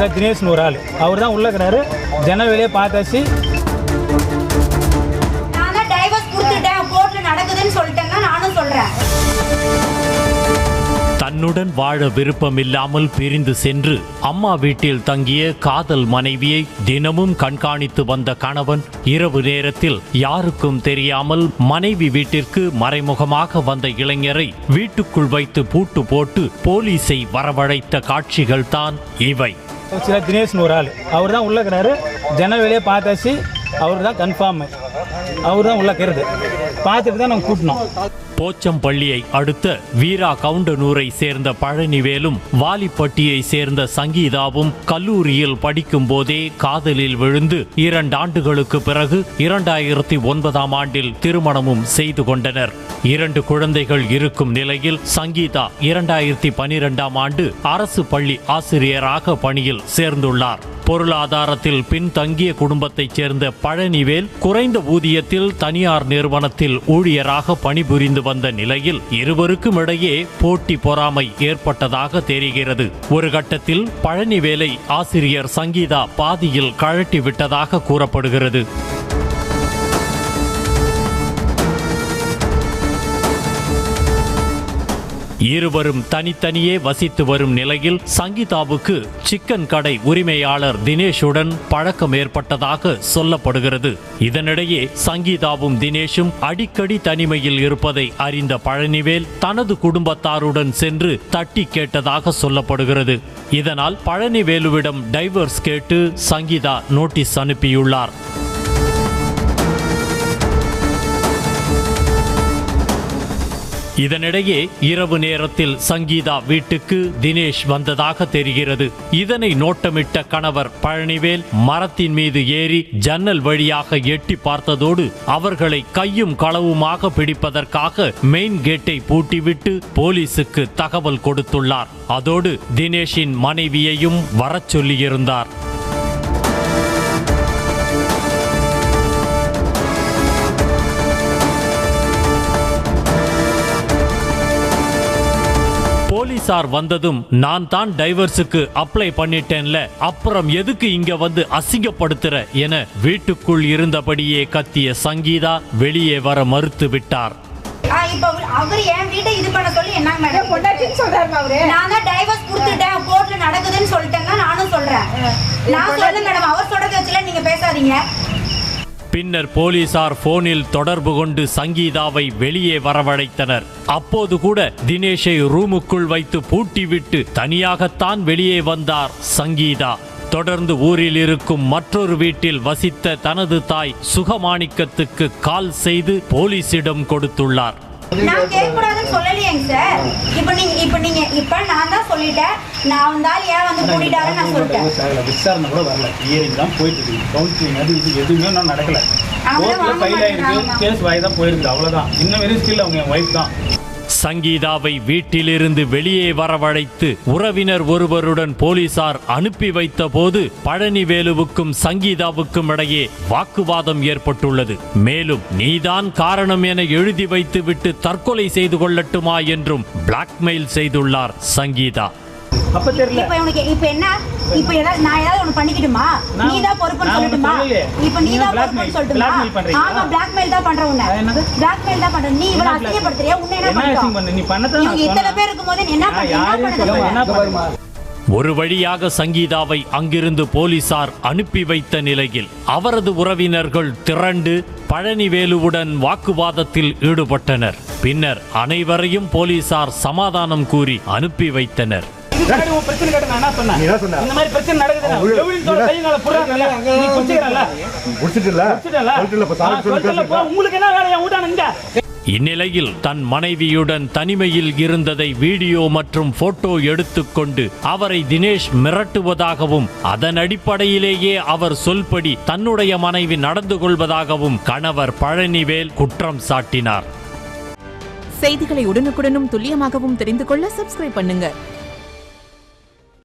சில தினேஷ்னு ஒரு ஆள். அவர் தான் உள்ள இருக்கிறாரு. ஜன்னல் வெளியே பார்த்தாச்சு. நான் தான் டைவர்ஸ் கொடுத்துட்டேன் கோர்ட்ல நடக்குதுன்னு சொல்லிட்டேன்னா நானும் சொல்றேன். தன்னுடன் வாழ விருப்பமில்லாமல் பிரிந்து சென்று அம்மா வீட்டில் தங்கிய காதல் மனைவியை தினமும் கண்காணித்து வந்த கணவன் இரவு நேரத்தில் யாருக்கும் தெரியாமல் மனைவி வீட்டிற்கு மறைமுகமாக வந்த இளைஞரை வீட்டுக்குள் வைத்து பூட்டு போட்டு போலீஸை வரவழைத்த காட்சிகள் தான் இவை. சில தினேஷ்னு ஒரு ஆள். அவர் தான் உள்ளே இருக்கிறாரு. ஜன்னல் வெளியே பார்த்தாச்சு. அவர் தான் கன்ஃபார்மு அவர் தான் உள்ளே இருக்கிறது. பார்த்துட்டு தான் நாங்கள் கூட்டினோம். போச்சம்பள்ளியை அடுத்த வீரா கவுண்டனூரை சேர்ந்த பழனிவேலும் வாலிப்பட்டியை சேர்ந்த சங்கீதாவும் கல்லூரியில் படிக்கும் போதே காதலில் விழுந்து இரண்டு ஆண்டுகளுக்கு பிறகு இரண்டாயிரத்தி ஒன்பதாம் ஆண்டில் திருமணமும் செய்து கொண்டனர். இரண்டு குழந்தைகள் இருக்கும் நிலையில் சங்கீதா இரண்டாயிரத்தி பனிரெண்டாம் ஆண்டு அரசு பள்ளி ஆசிரியராக பணியில் சேர்ந்துள்ளார். பொருளாதாரத்தில் பின்தங்கிய குடும்பத்தைச் சேர்ந்த பழனிவேல் குறைந்த ஊதியத்தில் தனியார் நிறுவனத்தில் ஊழியராக பணிபுரிந்து வந்த நிலையில் இருவருக்கும் இடையே போட்டி பொறாமை ஏற்பட்டதாக தெரிகிறது. ஒரு கட்டத்தில் பழனிவேலை ஆசிரியர் சங்கீதா பாதியில் கழட்டி விட்டதாக கூறப்படுகிறது. இருவரும் தனித்தனியே வசித்து வரும் நிலையில் சங்கீதாவுக்கு சிக்கன் கடை உரிமையாளர் தினேஷுடன் பழக்கம் ஏற்பட்டதாக சொல்லப்படுகிறது. இதனிடையே சங்கீதாவும் தினேஷும் அடிக்கடி தனிமையில் இருப்பதை அறிந்த பழனிவேல் தனது குடும்பத்தாருடன் சென்று தட்டி கேட்டதாக சொல்லப்படுகிறது. இதனால் பழனிவேலுவிடம் டைவர்ஸ் கேட்டு சங்கீதா நோட்டீஸ் அனுப்பியுள்ளார். இதனிடையே இரவு நேரத்தில் சங்கீதா வீட்டுக்கு தினேஷ் வந்ததாக தெரிகிறது. இதனை நோட்டமிட்ட கணவர் பழனிவேல் மரத்தின் மீது ஏறி ஜன்னல் வழியாக எட்டி பார்த்ததோடு அவர்களை கையும் களவுமாக பிடிப்பதற்காக மெயின் கேட்டை பூட்டிவிட்டு போலீசுக்கு தகவல் கொடுத்துள்ளார். அதோடு தினேஷின் மனைவியையும் வரச் சொல்லியிருந்தார். போலீசார் வந்ததும் நான் தான் டைவர்ஸுக்கு அப்ளை பண்ணிட்டேன்ல. அப்புறம் எதுக்கு இங்க வந்து அசிங்கப்படுத்துற என வீட்டுக்குள் இருந்தபடியே கத்திய சங்கீதா வெளியே வர மறுத்து விட்டார். ஆ, இப்ப அவரு அவர் என் வீட்டை இது பண்ண சொல்லி என்ன மேடம்? பொண்டாட்டின்னு சொல்றாரு அவரு? நான் தான் டைவர்ஸ் கொடுத்துட்டேன் கோர்ட்ல நடக்குதுன்னு சொல்லிட்டேன்னா நானும் சொல்றேன். நான் சொல்ல மேடம் அவர் சொல்றதை வச்சுல நீங்க பேசாதீங்க. பின்னர் போலீசார் போனில் தொடர்பு கொண்டு சங்கீதாவை வெளியே வரவழைத்தனர். அப்போது கூட தினேஷை ரூமுக்குள் வைத்து பூட்டிவிட்டு தனியாகத்தான் வெளியே வந்தார் சங்கீதா. தொடர்ந்து ஊரில் இருக்கும் மற்றொரு வீட்டில் வசித்த தனது தாய் சுகமாணிக்கத்துக்கு கால் செய்து போலீசிடம் கொடுத்துள்ளார். நான் கேட்கக்கூடாதுன்னு சொல்லலையேங்க சார். இப்ப நீங்க இப்ப நீங்க இப்ப நான் தான் சொல்லிட்டேன். நான் வந்தால் ஏன் வந்து கூட்டிட்டாருன்னு நான் சொல்லிட்டேன். விசாரணை கூட வரல. ஹியரிங் தான் போயிட்டு இருக்கு கவுன்சிலிங் அது இது எதுவுமே இன்னும் நடக்கல. கோர்ட்டில் ஃபைல் ஆயிருக்கு. கேஸ் வாய் தான் போயிருக்கு அவ்வளோதான் இன்னும் வரையும் ஸ்டில் அவங்க என் ஒய்ஃப் தான். சங்கீதாவை வீட்டிலிருந்து வெளியே வரவழைத்து உறவினர் ஒருவருடன் போலீசார் அனுப்பி வைத்த போது பழனிவேலுவுக்கும் சங்கீதாவுக்கும் இடையே வாக்குவாதம் ஏற்பட்டுள்ளது. மேலும் நீதான் காரணம் என எழுதி வைத்துவிட்டு தற்கொலை செய்து கொள்ளட்டுமா என்றும் பிளாக்மெயில் செய்துள்ளார் சங்கீதா. அப்ப தெரியல. இப்ப உனக்கு இப்ப என்ன? இப்ப ஏதாவது நான் ஏதாவது ஒண்ணு பண்ணிக்கிட்டுமா? நீ தான் பொறுப்புன்னு சொல்லட்டுமா. இப்ப நீ தான் பொறுப்புன்னு சொல்லட்டுமா? ஆமா பிளாக்மெயில் தான் பண்ற உன்னை. என்னது? பிளாக்மெயில் தான் பண்ற. நீ இவள என்ன அசிங்கப்படுத்துறியா? உன்னை என்ன பண்ண? நீ பண்ணதான் இவங்க இத்தனை பேர் இருக்கும்போது நீ என்ன பண்ண? என்ன பண்ணுமா ஒரு வழியாக சங்கீதாவை அங்கிருந்து போலீசார் அனுப்பி வைத்த நிலையில் அவரது உறவினர்கள் திரண்டு பழனிவேலுவுடன் வாக்குவாதத்தில் ஈடுபட்டனர். பின்னர் அனைவரையும் போலீசார் சமாதானம் கூறி அனுப்பி வைத்தனர். உன் பிரச்சனை கேட்டு நான் என்ன சொன்னேன்? இந்த மாதிரி பிரச்சனை எவ்வளவு? நீ? சொல்லிட்டுல இப்ப சாரி உங்களுக்கு என்ன இங்க? இந்நிலையில் தன் மனைவியுடன் தனிமையில் இருந்ததை வீடியோ மற்றும் போட்டோ எடுத்துக்கொண்டு அவரை தினேஷ் மிரட்டுவதாகவும் அதன் அடிப்படையிலேயே அவர் சொல்படி தன்னுடைய மனைவி நடந்து கொள்வதாகவும் கணவர் பழனிவேல் குற்றம் சாட்டினார். செய்திகளை உடனுக்குடனும் துல்லியமாகவும் தெரிந்து கொள்ள சப்ஸ்கிரைப் பண்ணுங்க.